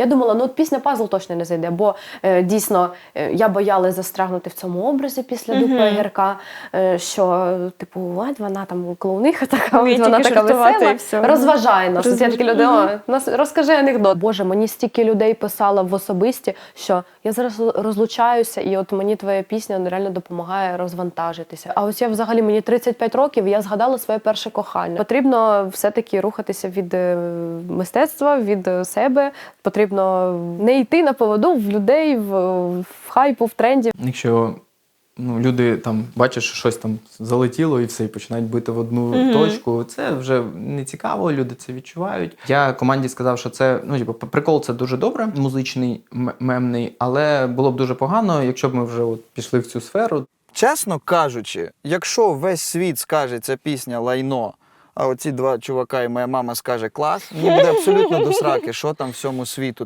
Я думала, ну от пісня пазл точно не зайде, бо е, дійсно е, я боялась застрягнути в цьому образі після Мгм. дупа Гірка, е, що типу, от вона там клоуниха така, Вміє от вона тільки така жартувати весела, все. розважає нас. Ось Я такі люди, о, нас розкажи анекдот. Боже, мені стільки людей писало в особисті, що я зараз розлучаюся, і от мені твоя пісня реально допомагає розвантажитися. А ось я взагалі мені 35 років, і я згадала своє перше кохання. Потрібно все-таки рухатися від е, мистецтва, від е, себе. Потрібно не йти на поводу в людей, в, в хайпу, в тренді. Якщо ну, люди там бачать, що щось там залетіло і все, і починають бити в одну Мгм. точку, це вже не цікаво, люди це відчувають. Я команді сказав, що це ну, типу, прикол це дуже добре, музичний, м- мемний, але було б дуже погано, якщо б ми вже от пішли в цю сферу. Чесно кажучи, якщо весь світ скаже ця пісня лайно, а оці два чувака і моя мама скаже клас, мені буде абсолютно до сраки, що там всьому світу.